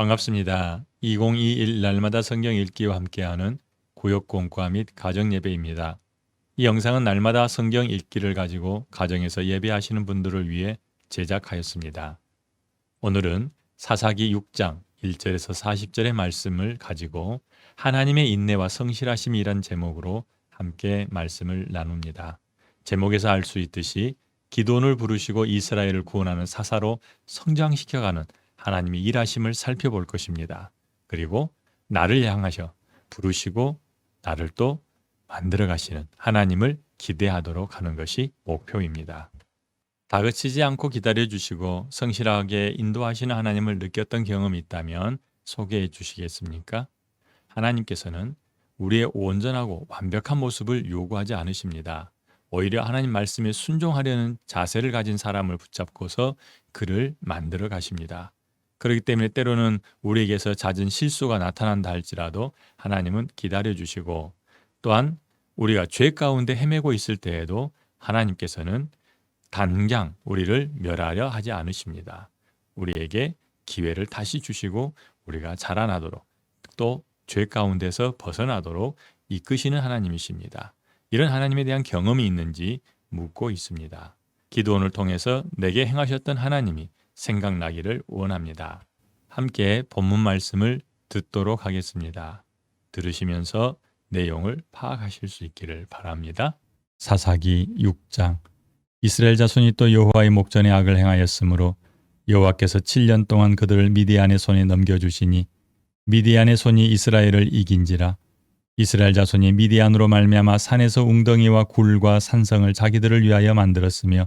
반갑습니다. 2021 날마다 성경 읽기와 함께하는 구역 공과 및 가정 예배입니다. 이 영상은 날마다 성경 읽기를 가지고 가정에서 예배하시는 분들을 위해 제작하였습니다. 오늘은 사사기 6장 1절에서 40절의 말씀을 가지고 하나님의 인내와 성실하심이란 제목으로 함께 말씀을 나눕니다. 제목에서 알 수 있듯이 기도원을 부르시고 이스라엘을 구원하는 사사로 성장시켜가는 하나님의 일하심을 살펴볼 것입니다. 그리고 나를 향하셔 부르시고 나를 또 만들어 가시는 하나님을 기대하도록 하는 것이 목표입니다. 다그치지 않고 기다려 주시고 성실하게 인도하시는 하나님을 느꼈던 경험이 있다면 소개해 주시겠습니까? 하나님께서는 우리의 온전하고 완벽한 모습을 요구하지 않으십니다. 오히려 하나님 말씀에 순종하려는 자세를 가진 사람을 붙잡고서 그를 만들어 가십니다. 그렇기 때문에 때로는 우리에게서 잦은 실수가 나타난다 할지라도 하나님은 기다려 주시고 또한 우리가 죄 가운데 헤매고 있을 때에도 하나님께서는 단장 우리를 멸하려 하지 않으십니다. 우리에게 기회를 다시 주시고 우리가 자라나도록 또 죄 가운데서 벗어나도록 이끄시는 하나님이십니다. 이런 하나님에 대한 경험이 있는지 묻고 있습니다. 기도원을 통해서 내게 행하셨던 하나님이 생각나기를 원합니다. 함께 본문 말씀을 듣도록 하겠습니다. 들으시면서 내용을 파악하실 수 있기를 바랍니다. 사사기 6장 이스라엘 자손이 또 여호와의 목전에 악을 행하였으므로 여호와께서 7년 동안 그들을 미디안의 손에 넘겨주시니 미디안의 손이 이스라엘을 이긴지라 이스라엘 자손이 미디안으로 말미암아 산에서 웅덩이와 굴과 산성을 자기들을 위하여 만들었으며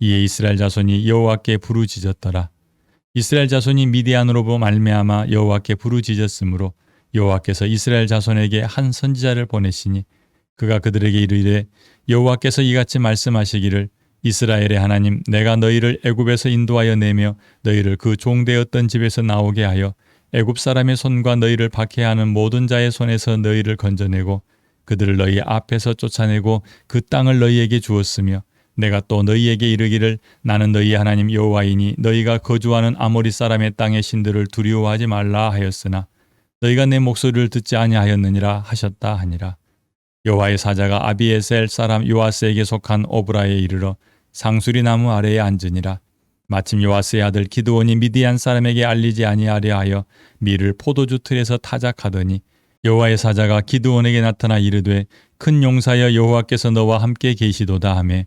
이에 이스라엘 자손이 여호와께 부르짖었더라. 이스라엘 자손이 미디안으로 말미암아 여호와께 부르짖었으므로 여호와께서 이스라엘 자손에게 한 선지자를 보내시니 그가 그들에게 이르되 여호와께서 이같이 말씀하시기를 이스라엘의 하나님 내가 너희를 애굽에서 인도하여 내며 너희를 그 종되었던 집에서 나오게 하여 애굽 사람의 손과 너희를 박해하는 모든 자의 손에서 너희를 건져내고 그들을 너희 앞에서 쫓아내고 그 땅을 너희에게 주었으며 내가 또 너희에게 이르기를 나는 너희 하나님 여호와이니 너희가 거주하는 아모리 사람의 땅의 신들을 두려워하지 말라 하였으나 너희가 내 목소리를 듣지 아니하였느니라 하셨다 하니라. 여호와의 사자가 아비에셀 사람 요아스에게 속한 오브라에 이르러 상수리 나무 아래에 앉으니라. 마침 요아스의 아들 기드온이 미디안 사람에게 알리지 아니하려 하여 밀을 포도주 틀에서 타작하더니 여호와의 사자가 기드온에게 나타나 이르되 큰 용사여 여호와께서 너와 함께 계시도다 하매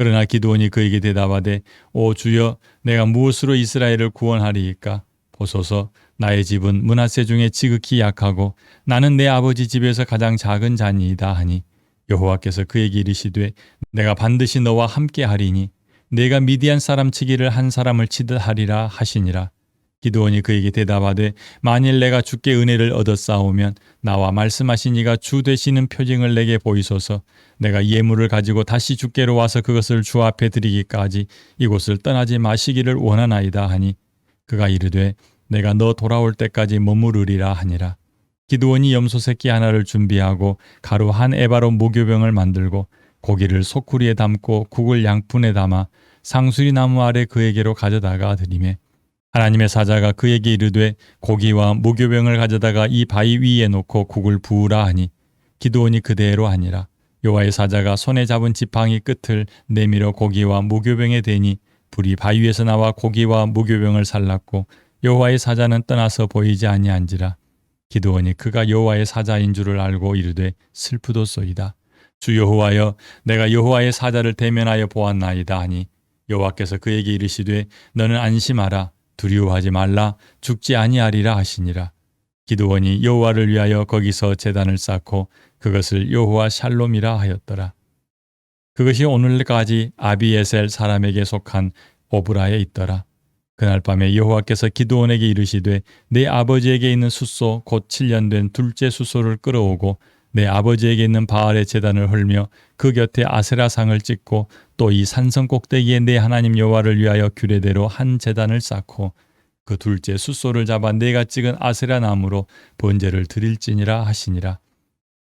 그러나 기드온이 그에게 대답하되 오 주여 내가 무엇으로 이스라엘을 구원하리이까? 보소서 나의 집은 문하세 중에 지극히 약하고 나는 내 아버지 집에서 가장 작은 자니이다 하니 여호와께서 그에게 이르시되 내가 반드시 너와 함께 하리니 내가 미디안 사람 치기를 한 사람을 치듯 하리라 하시니라 기드온이 그에게 대답하되 만일 내가 주께 은혜를 얻었사오면 나와 말씀하신 이가 주 되시는 표징을 내게 보이소서. 내가 예물을 가지고 다시 주께로 와서 그것을 주 앞에 드리기까지 이곳을 떠나지 마시기를 원하나이다 하니 그가 이르되 내가 너 돌아올 때까지 머무르리라 하니라. 기드온이 염소 새끼 하나를 준비하고 가루 한 에바로 무교병을 만들고 고기를 소쿠리에 담고 국을 양푼에 담아 상수리 나무 아래 그에게로 가져다가 드리매 하나님의 사자가 그에게 이르되 고기와 무교병을 가져다가 이 바위 위에 놓고 국을 부으라 하니 기드온이 그대로 하니라 여호와의 사자가 손에 잡은 지팡이 끝을 내밀어 고기와 무교병에 대니 불이 바위에서 나와 고기와 무교병을 살랐고 여호와의 사자는 떠나서 보이지 아니한지라 기드온이 그가 여호와의 사자인 줄을 알고 이르되 슬프도소이다. 주 여호와여 내가 여호와의 사자를 대면하여 보았나이다 하니 여호와께서 그에게 이르시되 너는 안심하라 두려워하지 말라 죽지 아니하리라 하시니라. 기드온이 여호와를 위하여 거기서 제단을 쌓고 그것을 여호와 샬롬이라 하였더라. 그것이 오늘까지 아비에셀 사람에게 속한 오브라에 있더라. 그날 밤에 여호와께서 기드온에게 이르시되 내 아버지에게 있는 숫소 곧 7년 된 둘째 숫소를 끌어오고 내 아버지에게 있는 바알의 제단을 헐며 그 곁에 아세라상을 찍고 또 이 산성 꼭대기에 내 하나님 여호와를 위하여 규례대로 한 제단을 쌓고 그 둘째 숫소를 잡아 내가 찍은 아세라 나무로 번제를 드릴지니라 하시니라.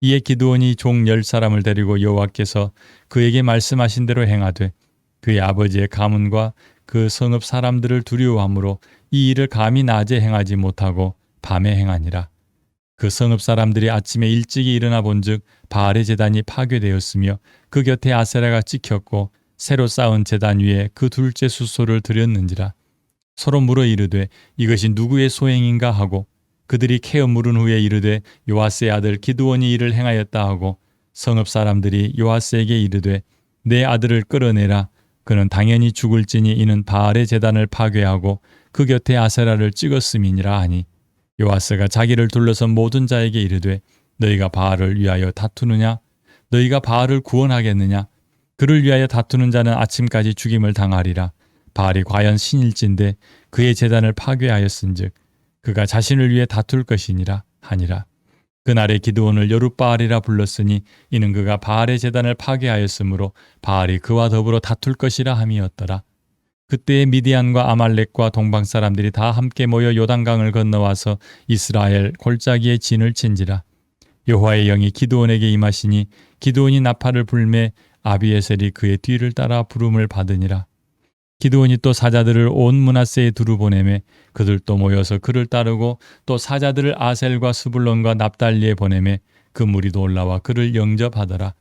이에 기드온이 종 열 사람을 데리고 여호와께서 그에게 말씀하신 대로 행하되 그의 아버지의 가문과 그 성읍 사람들을 두려워하므로 이 일을 감히 낮에 행하지 못하고 밤에 행하니라. 그 성읍 사람들이 아침에 일찍이 일어나 본즉 바알의 제단이 파괴되었으며 그 곁에 아세라가 찍혔고 새로 쌓은 제단 위에 그 둘째 수소를 들였는지라. 서로 물어 이르되 이것이 누구의 소행인가 하고 그들이 캐어 물은 후에 이르되 요아스의 아들 기드원이 이를 행하였다 하고 성읍 사람들이 요아스에게 이르되 내 아들을 끌어내라 그는 당연히 죽을지니 이는 바알의 제단을 파괴하고 그 곁에 아세라를 찍었음이니라 하니 요아스가 자기를 둘러선 모든 자에게 이르되 너희가 바알을 위하여 다투느냐? 너희가 바알을 구원하겠느냐? 그를 위하여 다투는 자는 아침까지 죽임을 당하리라. 바알이 과연 신일진데 그의 제단을 파괴하였은즉 그가 자신을 위해 다툴 것이니라 하니라. 그날의 기드온을 여룻바알이라 불렀으니 이는 그가 바알의 제단을 파괴하였으므로 바알이 그와 더불어 다툴 것이라 함이었더라. 그때에 미디안과 아말렉과 동방 사람들이 다 함께 모여 요단강을 건너와서 이스라엘 골짜기에 진을 친지라. 여호와의 영이 기드온에게 임하시니 기드온이 나팔을 불매 아비에셀이 그의 뒤를 따라 부름을 받으니라. 기드온이 또 사자들을 온 문하세에 두루 보내매 그들도 모여서 그를 따르고 또 사자들을 아셀과 스불론과 납달리에 보내매 그 무리도 올라와 그를 영접하더라.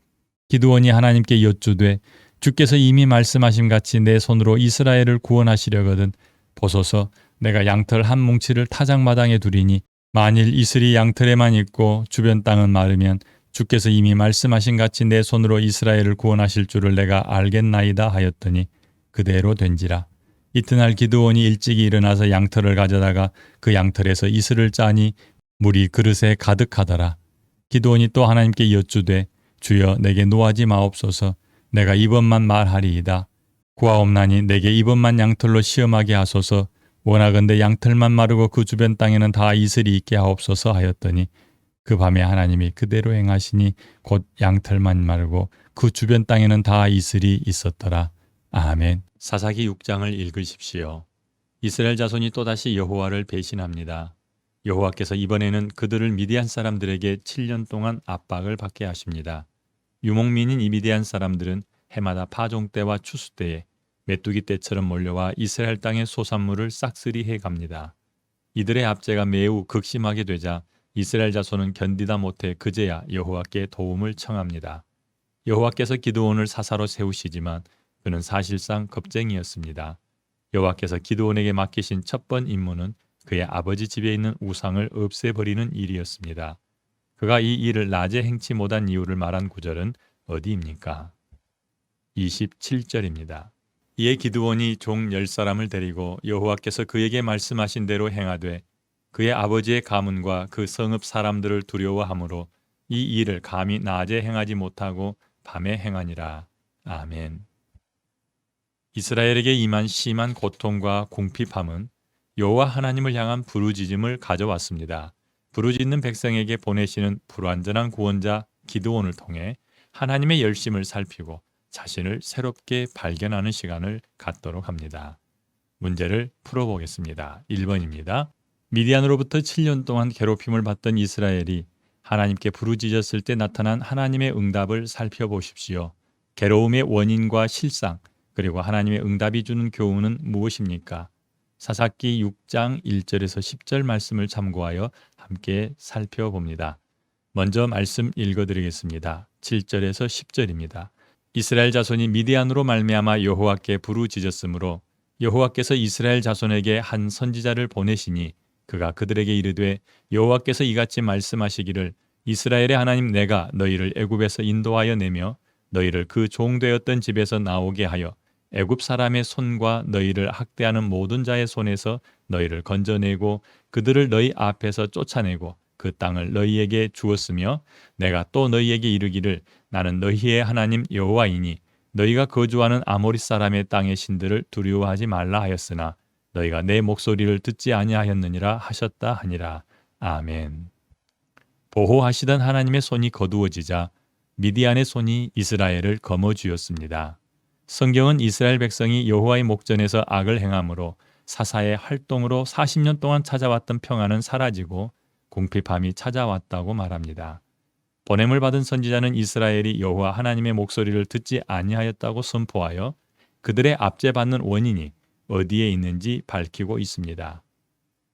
기드온이 하나님께 여쭈되 주께서 이미 말씀하신 같이 내 손으로 이스라엘을 구원하시려거든 보소서 내가 양털 한 뭉치를 타작마당에 두리니 만일 이슬이 양털에만 있고 주변 땅은 마르면 주께서 이미 말씀하신 같이 내 손으로 이스라엘을 구원하실 줄을 내가 알겠나이다 하였더니 그대로 된지라. 이튿날 기드온이 일찍이 일어나서 양털을 가져다가 그 양털에서 이슬을 짜니 물이 그릇에 가득하더라. 기드온이 또 하나님께 여쭈되 주여 내게 노하지 마옵소서 내가 이번만 말하리이다. 구하옵나니 내게 이번만 양털로 시험하게 하소서 원하건대 양털만 마르고 그 주변 땅에는 다 이슬이 있게 하옵소서 하였더니 그 밤에 하나님이 그대로 행하시니 곧 양털만 마르고 그 주변 땅에는 다 이슬이 있었더라. 아멘. 사사기 6장을 읽으십시오. 이스라엘 자손이 또다시 여호와를 배신합니다. 여호와께서 이번에는 그들을 미디안 사람들에게 7년 동안 압박을 받게 하십니다. 유목민인 이 미디안 사람들은 해마다 파종 때와 추수 때에 메뚜기 때처럼 몰려와 이스라엘 땅의 소산물을 싹쓸이 해 갑니다. 이들의 압제가 매우 극심하게 되자 이스라엘 자손은 견디다 못해 그제야 여호와께 도움을 청합니다. 여호와께서 기드온을 사사로 세우시지만 그는 사실상 겁쟁이였습니다. 여호와께서 기드온에게 맡기신 첫 번 임무는 그의 아버지 집에 있는 우상을 없애버리는 일이었습니다. 그가 이 일을 낮에 행치 못한 이유를 말한 구절은 어디입니까? 27절입니다. 이에 기드온이 종 열 사람을 데리고 여호와께서 그에게 말씀하신 대로 행하되 그의 아버지의 가문과 그 성읍 사람들을 두려워하므로 이 일을 감히 낮에 행하지 못하고 밤에 행하니라. 아멘. 이스라엘에게 임한 심한 고통과 궁핍함은 여호와 하나님을 향한 부르짖음을 가져왔습니다. 부르짖는 백성에게 보내시는 불완전한 구원자 기드온을 통해 하나님의 열심을 살피고 자신을 새롭게 발견하는 시간을 갖도록 합니다. 문제를 풀어보겠습니다. 1번입니다. 미디안으로부터 7년 동안 괴롭힘을 받던 이스라엘이 하나님께 부르짖었을 때 나타난 하나님의 응답을 살펴보십시오. 괴로움의 원인과 실상, 그리고 하나님의 응답이 주는 교훈은 무엇입니까? 사사기 6장 1절에서 10절 말씀을 참고하여 함께 살펴봅니다. 먼저 말씀 읽어드리겠습니다. 7절에서 10절입니다. 이스라엘 자손이 미디안으로 말미암아 여호와께 부르짖었으므로 여호와께서 이스라엘 자손에게 한 선지자를 보내시니 그가 그들에게 이르되 여호와께서 이같이 말씀하시기를 이스라엘의 하나님 내가 너희를 애굽에서 인도하여 내며 너희를 그 종되었던 집에서 나오게 하여 애굽 사람의 손과 너희를 학대하는 모든 자의 손에서 너희를 건져내고 그들을 너희 앞에서 쫓아내고 그 땅을 너희에게 주었으며 내가 또 너희에게 이르기를 나는 너희의 하나님 여호와이니 너희가 거주하는 아모리 사람의 땅의 신들을 두려워하지 말라 하였으나 너희가 내 목소리를 듣지 아니하였느니라 하셨다 하니라 아멘. 보호하시던 하나님의 손이 거두어지자 미디안의 손이 이스라엘을 거머쥐었습니다. 성경은 이스라엘 백성이 여호와의 목전에서 악을 행함으로 사사의 활동으로 40년 동안 찾아왔던 평안은 사라지고 궁핍함이 찾아왔다고 말합니다. 보냄을 받은 선지자는 이스라엘이 여호와 하나님의 목소리를 듣지 아니하였다고 선포하여 그들의 압제받는 원인이 어디에 있는지 밝히고 있습니다.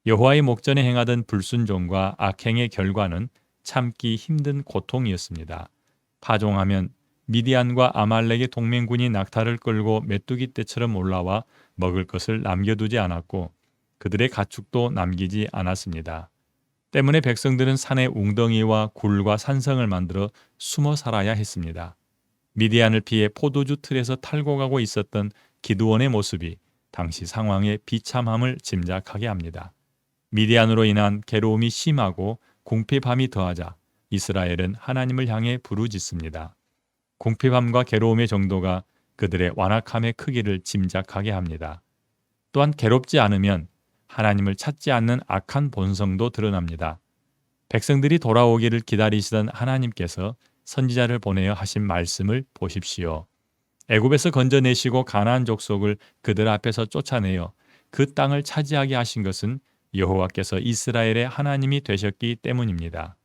여호와의 목전에 행하던 불순종과 악행의 결과는 참기 힘든 고통이었습니다. 파종하면 미디안과 아말렉의 동맹군이 낙타를 끌고 메뚜기 떼처럼 올라와 먹을 것을 남겨두지 않았고 그들의 가축도 남기지 않았습니다. 때문에 백성들은 산의 웅덩이와 굴과 산성을 만들어 숨어 살아야 했습니다. 미디안을 피해 포도주 틀에서 탈고 가고 있었던 기드원의 모습이 당시 상황의 비참함을 짐작하게 합니다. 미디안으로 인한 괴로움이 심하고 궁핍함이 더하자 이스라엘은 하나님을 향해 부르짖습니다. 궁핍함과 괴로움의 정도가 그들의 완악함의 크기를 짐작하게 합니다. 또한 괴롭지 않으면 하나님을 찾지 않는 악한 본성도 드러납니다. 백성들이 돌아오기를 기다리시던 하나님께서 선지자를 보내어 하신 말씀을 보십시오. 애굽에서 건져내시고 가나안 족속을 그들 앞에서 쫓아내어 그 땅을 차지하게 하신 것은 여호와께서 이스라엘의 하나님이 되셨기 때문입니다.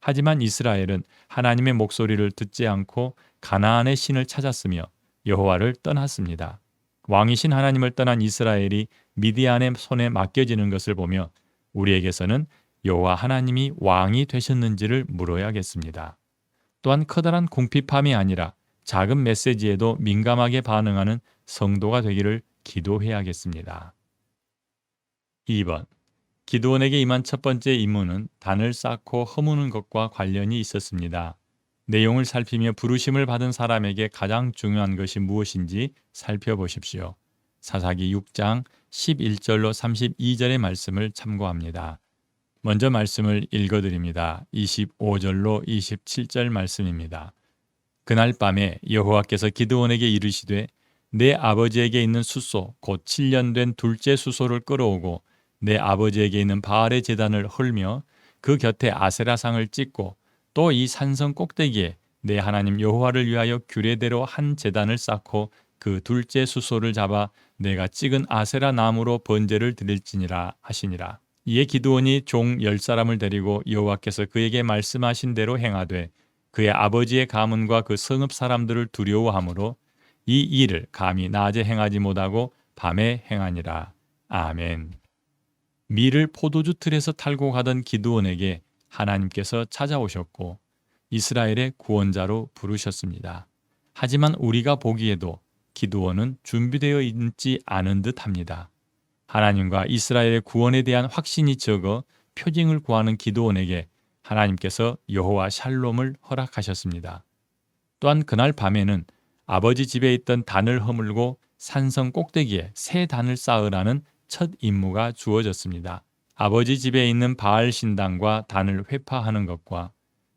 하지만 이스라엘은 하나님의 목소리를 듣지 않고 가나안의 신을 찾았으며 여호와를 떠났습니다. 왕이신 하나님을 떠난 이스라엘이 미디안의 손에 맡겨지는 것을 보며 우리에게서는 여호와 하나님이 왕이 되셨는지를 물어야겠습니다. 또한 커다란 궁핍함이 아니라 작은 메시지에도 민감하게 반응하는 성도가 되기를 기도해야겠습니다. 2번 기도원에게 임한 첫 번째 임무는 단을 쌓고 허무는 것과 관련이 있었습니다. 내용을 살피며 부르심을 받은 사람에게 가장 중요한 것이 무엇인지 살펴보십시오. 사사기 6장 11절로 32절의 말씀을 참고합니다. 먼저 말씀을 읽어드립니다. 25절로 27절 말씀입니다. 그날 밤에 여호와께서 기드온에게 이르시되 내 아버지에게 있는 수소 곧 7년 된 둘째 수소를 끌어오고 내 아버지에게 있는 바알의 제단을 헐며 그 곁에 아세라상을 찍고 또 이 산성 꼭대기에 내 하나님 여호와를 위하여 규례대로 한 제단을 쌓고 그 둘째 수소를 잡아 내가 찍은 아세라 나무로 번제를 드릴지니라 하시니라. 이에 기드온이 종 열 사람을 데리고 여호와께서 그에게 말씀하신 대로 행하되 그의 아버지의 가문과 그 성읍 사람들을 두려워하므로 이 일을 감히 낮에 행하지 못하고 밤에 행하니라. 아멘. 밀을 포도주 틀에서 탈고 가던 기드온에게 하나님께서 찾아오셨고 이스라엘의 구원자로 부르셨습니다. 하지만 우리가 보기에도 기도원은 준비되어 있지 않은 듯 합니다. 하나님과 이스라엘의 구원에 대한 확신이 적어 표징을 구하는 기도원에게 하나님께서 여호와 샬롬을 허락하셨습니다. 또한 그날 밤에는 아버지 집에 있던 단을 허물고 산성 꼭대기에 새 단을 쌓으라는 첫 임무가 주어졌습니다. 아버지 집에 있는 바알 신당과 단을 회파하는 것과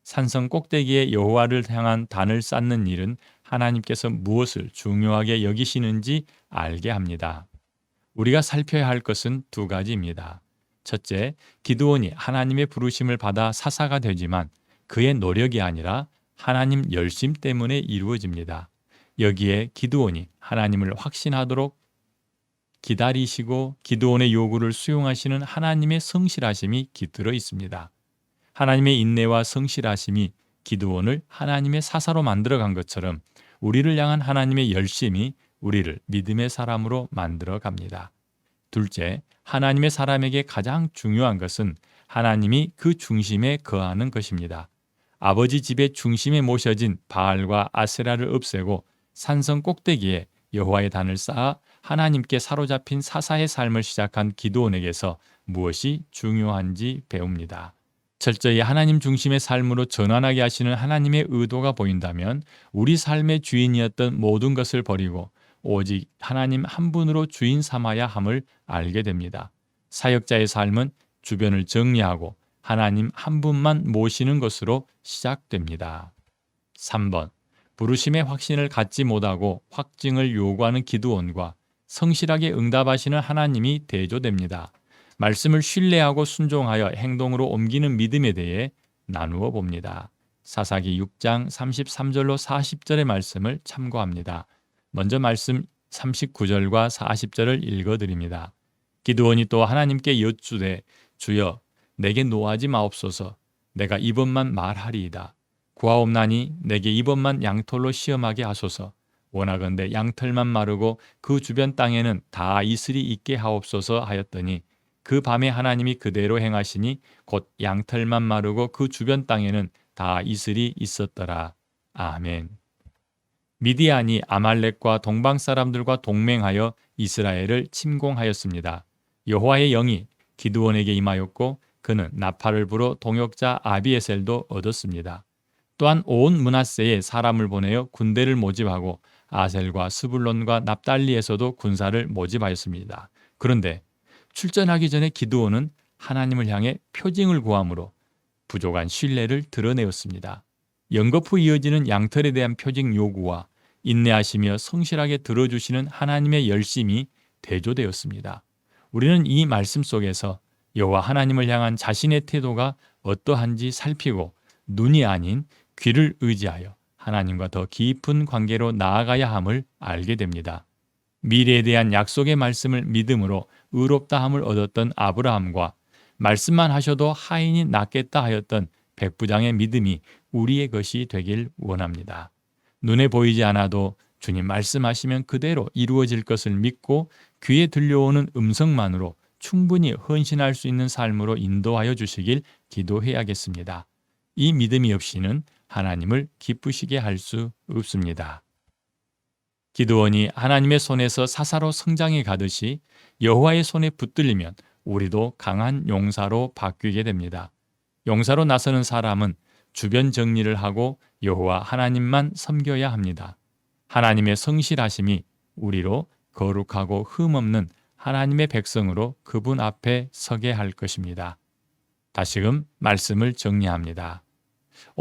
산성 꼭대기에 여호와를 향한 단을 쌓는 일은 하나님께서 무엇을 중요하게 여기시는지 알게 합니다. 우리가 살펴야 할 것은 두 가지입니다. 첫째, 기드온이 하나님의 부르심을 받아 사사가 되지만 그의 노력이 아니라 하나님 열심 때문에 이루어집니다. 여기에 기드온이 하나님을 확신하도록 기다리시고 기도원의 요구를 수용하시는 하나님의 성실하심이 깃들어 있습니다. 하나님의 인내와 성실하심이 기도원을 하나님의 사사로 만들어 간 것처럼 우리를 향한 하나님의 열심이 우리를 믿음의 사람으로 만들어 갑니다. 둘째, 하나님의 사람에게 가장 중요한 것은 하나님이 그 중심에 거하는 것입니다. 아버지 집의 중심에 모셔진 바알과 아세라를 없애고 산성 꼭대기에 여호와의 단을 쌓아 하나님께 사로잡힌 사사의 삶을 시작한 기도원에게서 무엇이 중요한지 배웁니다. 철저히 하나님 중심의 삶으로 전환하게 하시는 하나님의 의도가 보인다면 우리 삶의 주인이었던 모든 것을 버리고 오직 하나님 한 분으로 주인 삼아야 함을 알게 됩니다. 사역자의 삶은 주변을 정리하고 하나님 한 분만 모시는 것으로 시작됩니다. 3번. 부르심의 확신을 갖지 못하고 확증을 요구하는 기도원과 성실하게 응답하시는 하나님이 대조됩니다. 말씀을 신뢰하고 순종하여 행동으로 옮기는 믿음에 대해 나누어 봅니다. 사사기 6장 33절로 40절의 말씀을 참고합니다. 먼저 말씀 39절과 40절을 읽어 드립니다. 기드원이 또 하나님께 여쭈되 주여 내게 노하지 마옵소서 내가 이번만 말하리이다. 구하옵나니 내게 이번만 양털로 시험하게 하소서 원하건대 양털만 마르고 그 주변 땅에는 다 이슬이 있게 하옵소서 하였더니 그 밤에 하나님이 그대로 행하시니 곧 양털만 마르고 그 주변 땅에는 다 이슬이 있었더라. 아멘. 미디안이 아말렉과 동방 사람들과 동맹하여 이스라엘을 침공하였습니다. 여호와의 영이 기드온에게 임하였고 그는 나팔을 불어 동역자 아비에셀도 얻었습니다. 또한 온 문하세에 사람을 보내어 군대를 모집하고 아셀과 스불론과 납달리에서도 군사를 모집하였습니다. 그런데 출전하기 전에 기드온은 하나님을 향해 표징을 구함으로 부족한 신뢰를 드러내었습니다. 연거푸 이어지는 양털에 대한 표징 요구와 인내하시며 성실하게 들어주시는 하나님의 열심이 대조되었습니다. 우리는 이 말씀 속에서 여호와 하나님을 향한 자신의 태도가 어떠한지 살피고 눈이 아닌 귀를 의지하여 하나님과 더 깊은 관계로 나아가야 함을 알게 됩니다. 미래에 대한 약속의 말씀을 믿음으로 의롭다함을 얻었던 아브라함과 말씀만 하셔도 하인이 낫겠다 하였던 백부장의 믿음이 우리의 것이 되길 원합니다. 눈에 보이지 않아도 주님 말씀하시면 그대로 이루어질 것을 믿고 귀에 들려오는 음성만으로 충분히 헌신할 수 있는 삶으로 인도하여 주시길 기도해야겠습니다. 이 믿음이 없이는 하나님을 기쁘시게 할 수 없습니다. 기도원이 하나님의 손에서 사사로 성장해 가듯이 여호와의 손에 붙들리면 우리도 강한 용사로 바뀌게 됩니다. 용사로 나서는 사람은 주변 정리를 하고 여호와 하나님만 섬겨야 합니다. 하나님의 성실하심이 우리로 거룩하고 흠없는 하나님의 백성으로 그분 앞에 서게 할 것입니다. 다시금 말씀을 정리합니다.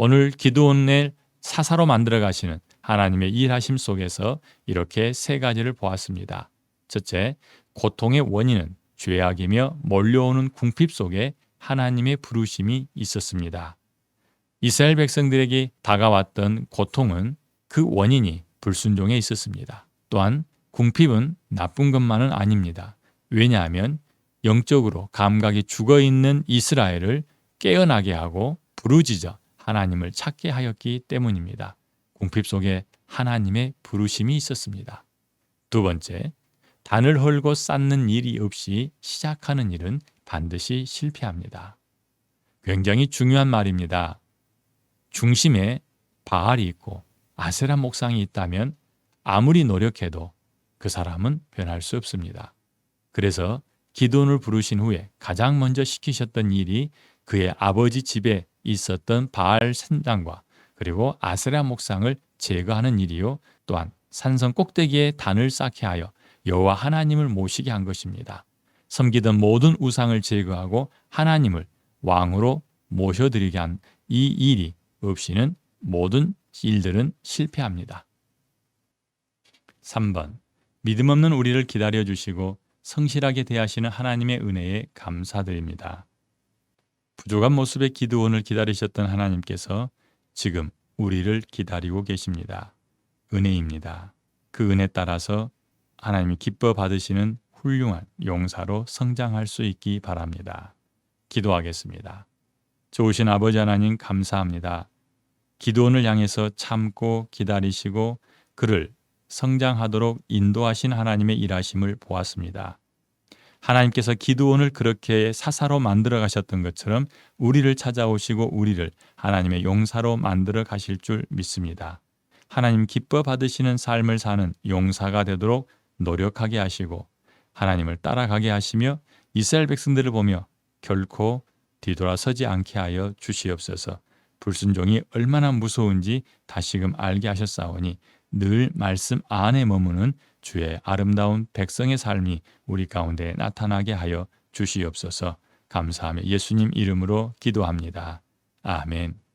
오늘 기도원을 사사로 만들어 가시는 하나님의 일하심 속에서 이렇게 세 가지를 보았습니다. 첫째, 고통의 원인은 죄악이며 몰려오는 궁핍 속에 하나님의 부르심이 있었습니다. 이스라엘 백성들에게 다가왔던 고통은 그 원인이 불순종에 있었습니다. 또한 궁핍은 나쁜 것만은 아닙니다. 왜냐하면 영적으로 감각이 죽어 있는 이스라엘을 깨어나게 하고 부르짖어 하나님을 찾게 하였기 때문입니다. 궁핍 속에 하나님의 부르심이 있었습니다. 두 번째, 단을 헐고 쌓는 일이 없이 시작하는 일은 반드시 실패합니다. 굉장히 중요한 말입니다. 중심에 바알이 있고 아세라 목상이 있다면 아무리 노력해도 그 사람은 변할 수 없습니다. 그래서 기돈을 부르신 후에 가장 먼저 시키셨던 일이 그의 아버지 집에 있었던 바알 산당과 그리고 아세라 목상을 제거하는 일이요 또한 산성 꼭대기에 단을 쌓게 하여 여호와 하나님을 모시게 한 것입니다. 섬기던 모든 우상을 제거하고 하나님을 왕으로 모셔드리게 한 이 일이 없이는 모든 일들은 실패합니다. 3번 믿음 없는 우리를 기다려 주시고 성실하게 대하시는 하나님의 은혜에 감사드립니다. 부족한 모습의 기도원을 기다리셨던 하나님께서 지금 우리를 기다리고 계십니다. 은혜입니다. 그 은혜 따라서 하나님이 기뻐 받으시는 훌륭한 용사로 성장할 수 있기 바랍니다. 기도하겠습니다. 좋으신 아버지 하나님 감사합니다. 기도원을 향해서 참고 기다리시고 그를 성장하도록 인도하신 하나님의 일하심을 보았습니다. 하나님께서 기도원을 그렇게 사사로 만들어 가셨던 것처럼 우리를 찾아오시고 우리를 하나님의 용사로 만들어 가실 줄 믿습니다. 하나님 기뻐 받으시는 삶을 사는 용사가 되도록 노력하게 하시고 하나님을 따라가게 하시며 이스라엘 백성들을 보며 결코 뒤돌아서지 않게 하여 주시옵소서. 불순종이 얼마나 무서운지 다시금 알게 하셨사오니 늘 말씀 안에 머무는 주의 아름다운 백성의 삶이 우리 가운데 나타나게 하여 주시옵소서. 감사하며 예수님 이름으로 기도합니다. 아멘.